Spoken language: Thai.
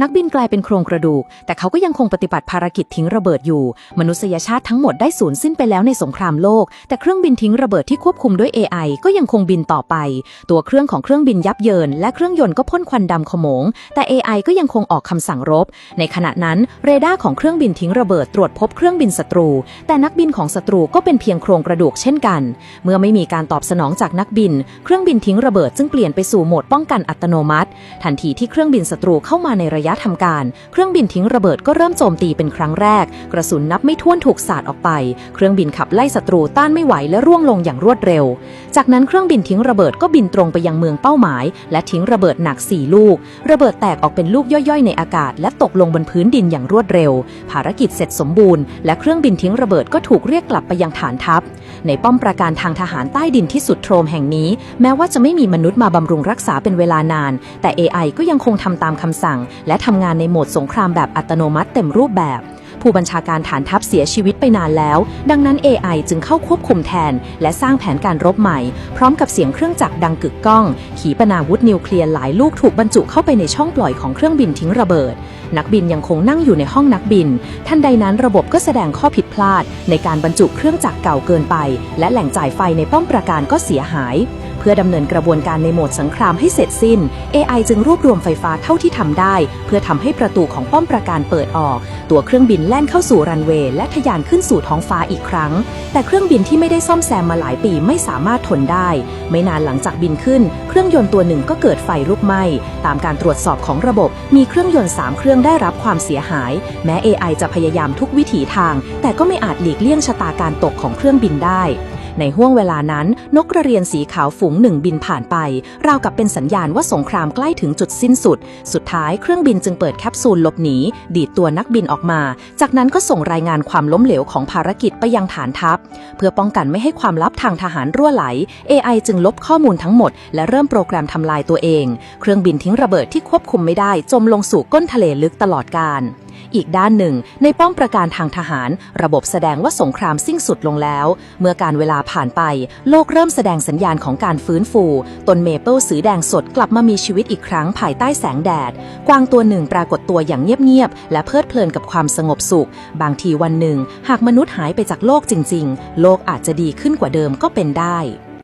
นักบินกลายเป็นโครงกระดูก แต่เขาก็ยังคงปฏิบัติภารกิจทิ้งระเบิดอยู่ มนุษยชาติทั้งหมดได้สูญสิ้นไปแล้วในสงครามโลก แต่เครื่องบินทิ้งระเบิดที่ควบคุมด้วย AI ก็ยังคงบินต่อไป ตัวเครื่องของเครื่องบินยับเยิน และเครื่องยนต์ก็พ่นควันดำขโมง แต่ AI ก็ยังคงออกคำสั่งรบ ในขณะนั้นเรดาร์ของเครื่องบินทิ้งระเบิดตรวจพบเครื่องบินศัตรู แต่นักบินของศัตรูก็เป็นเพียงโครงกระดูกเช่นกัน เมื่อไม่มีการตอบสนองจากนักบิน เครื่องบินทิ้งระเบิดจึงเปลี่ยนไปสู่โหมดป้องกันอัตโนมัติ ทันทีที่เครื่องบินศัตรูเข้ามาในระยะทำการ เครื่องบินทิ้งระเบิดก็เริ่มโจมตีเป็นครั้งแรก กระสุนนับไม่ถ้วนถูกสาดออกไป เครื่องบินขับไล่ศัตรูต้านไม่ไหวและร่วงลงอย่างรวดเร็ว จากนั้นเครื่องบินทิ้งระเบิดก็บินตรงไปยังเมืองเป้าหมาย และทิ้งระเบิดหนัก 4 ลูก ระเบิดแตกออกเป็นลูกย่อยๆ ในอากาศ และตกลงบนพื้นดินอย่างรวดเร็ว ภารกิจเสร็จสมบูรณ์ และเครื่องบินทิ้งระเบิดก็ถูกเรียกกลับไปยังฐานทัพ ในป้อมปราการทางทหารใต้ดินที่สุดโทรมแห่งนี้ แม้ว่าจะไม่มีมนุษย์มาบำรุงรักษาเป็นเวลานาน แต่ AI ก็ยังคงทำตามคำสั่งและและทำงานในโหมดสงครามแบบอัตโนมัติเต็มรูปแบบ ผู้บัญชาการฐานทัพเสียชีวิตไปนานแล้ว ดังนั้น AI จึงเข้าควบคุมแทน และสร้างแผนการรบใหม่ พร้อมกับเสียงเครื่องจักรดังกึกก้อง ขีปนาวุธนิวเคลียร์หลายลูกถูกบรรจุเข้าไปในช่องปล่อยของเครื่องบินทิ้งระเบิด นักบินยังคงนั่งอยู่ในห้องนักบิน ทันใดนั้นระบบก็แสดงข้อผิดพลาด ในการบรรจุเครื่องจักรเก่าเกินไป และแหล่งจ่ายไฟในป้อมปราการก็เสียหาย พื่อดำเนินกระบวนการในโหมดสงครามให้เสร็จสิ้น AI จึงรวบรวมไฟฟ้าเท่าที่ทำได้ เพื่อทำให้ประตูของป้อมปราการเปิดออก ตัวเครื่องบินแล่นเข้าสู่รันเวย์และทะยานขึ้นสู่ท้องฟ้าอีกครั้ง แต่เครื่องบินที่ไม่ได้ซ่อมแซมมาหลายปีไม่สามารถทนได้ ไม่นานหลังจากบินขึ้น เครื่องยนต์ตัวหนึ่งก็เกิดไฟลุกไหม้ตามการตรวจสอบของระบบ มีเครื่องยนต์ 3 เครื่องได้รับความเสียหาย แม้ AI จะพยายามทุกวิถีทาง แต่ก็ไม่อาจหลีกเลี่ยงชะตาการตกของเครื่องบินได้ ในห้วงเวลานั้น นกกระเรียนสีขาวฝูงหนึ่งบินผ่านไป ราวกับเป็นสัญญาณว่าสงครามใกล้ถึงจุดสิ้นสุด สุดท้ายเครื่องบินจึงเปิดแคปซูลหลบหนีดีดตัวนักบินออกมา จากนั้นก็ส่งรายงานความล้มเหลวของภารกิจไปยังฐานทัพ เพื่อป้องกันไม่ให้ความลับทางทหารรั่วไหล AI จึงลบข้อมูลทั้งหมด และเริ่มโปรแกรมทำลายตัวเอง เครื่องบินทิ้งระเบิดที่ควบคุมไม่ได้จมลงสู่ก้นทะเลลึกตลอดกาล อีกด้านหนึ่ง ในป้อมประการทางทหาร ระบบแสดงว่าสงครามสิ้นสุดลงแล้ว เมื่อการเวลาผ่านไป โลกเริ่มแสดงสัญญาณของการฟื้นฟู ต้นเมเปิลสีแดงสดกลับมามีชีวิตอีกครั้งภายใต้แสงแดด กวางตัวหนึ่งปรากฏตัวอย่างเงียบๆและเพลิดเพลินกับความสงบสุข บางทีวันหนึ่ง หากมนุษย์หายไปจากโลกจริง ๆ โลกอาจจะดีขึ้นกว่าเดิมก็เป็นได้